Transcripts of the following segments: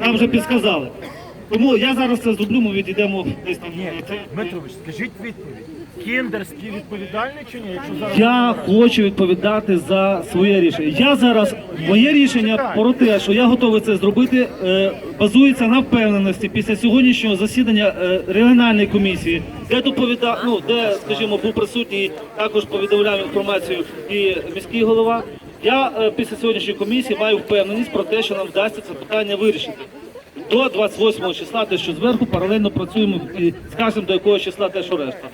нам вже підсказали. Тому я зараз це зроблю, ми відійдемо десь там. Дмитрович, скажіть відповідь. Кіндер співвідповідальний чи ні? Якщо зараз Я хочу відповідати за своє рішення. Я зараз моє рішення про те, що я готовий це зробити, е, базується на впевненості після сьогоднішнього засідання е, регіональної комісії, де доповіда, ну де, скажімо, був присутній також повідомляв інформацію і міський голова. Я е, після сьогоднішньої комісії маю впевненість про те, що нам вдасться це питання вирішити. До 28 числа, те, що зверху, паралельно працюємо і скажемо до якого числа те, що решта.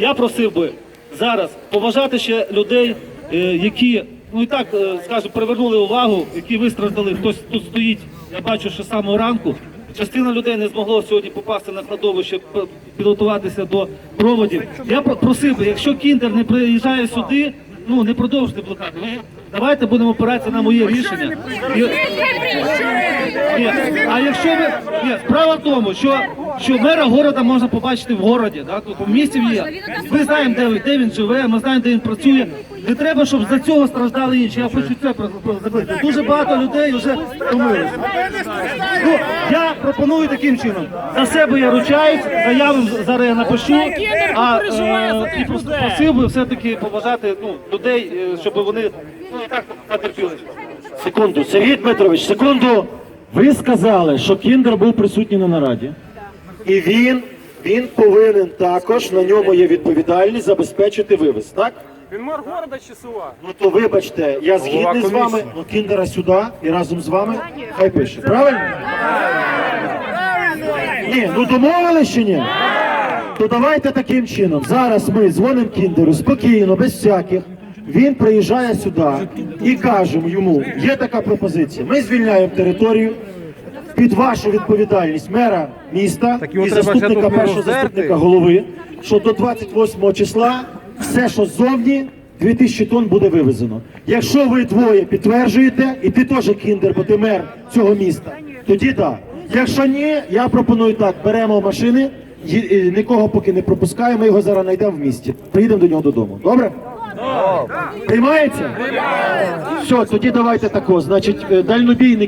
Я просив би зараз поважати ще людей, е, які ну і так е, скажімо, привернули увагу, які вистраждали. Хтось тут стоїть. Я бачу, що з самого ранку. Частина людей не змогло сьогодні попасти на кладовище, підготуватися до проводів. Я просив би, якщо кіндер не приїжджає сюди, ну не продовжуйте блокаду. Ви Давайте будемо опиратися на моє рішення. І- ні, а якщо ви ні, справа в тому, що, що мера города можна побачити в городі, да, тут в місті є. Ми знаємо, де, де він живе, ми знаємо, де він працює. Не треба, щоб за цього страждали інші. Я хочу це про- Дуже багато людей вже втомилися. Ну, я пропоную таким чином. За себе я ручаюсь, заяву зараз я напишу, а е, і просив би все-таки поважати ну, людей, е, щоб вони ну, і так натерпілися. Секунду, Сергій Дмитрович, секунду. Ви сказали, що Кіндер був присутній на нараді. І він, він повинен також, на ньому є відповідальність забезпечити вивіз, так? Він мер города чи села? Ну то вибачте, я згідний з вами, ну Кіндера сюди і разом з вами хай пише. Правильно? Ні, ну домовились чи ні? То давайте таким чином. Зараз ми дзвонимо Кіндеру спокійно, без всяких. Він приїжджає сюди і кажемо йому, є така пропозиція. Ми звільняємо територію під вашу відповідальність мера міста його і треба ще заступника тут першого роздерти. заступника голови, що до 28 числа все, що ззовні, 2000 тонн буде вивезено. Якщо ви двоє підтверджуєте, і ти теж кіндер, бо ти мер цього міста, тоді так. Якщо ні, я пропоную так: беремо машини, і нікого поки не пропускаємо, ми його зараз знайдемо в місті. Приїдемо до нього додому. Добре? Приймається? Все, тоді давайте тако. Значить, е, дальнобійник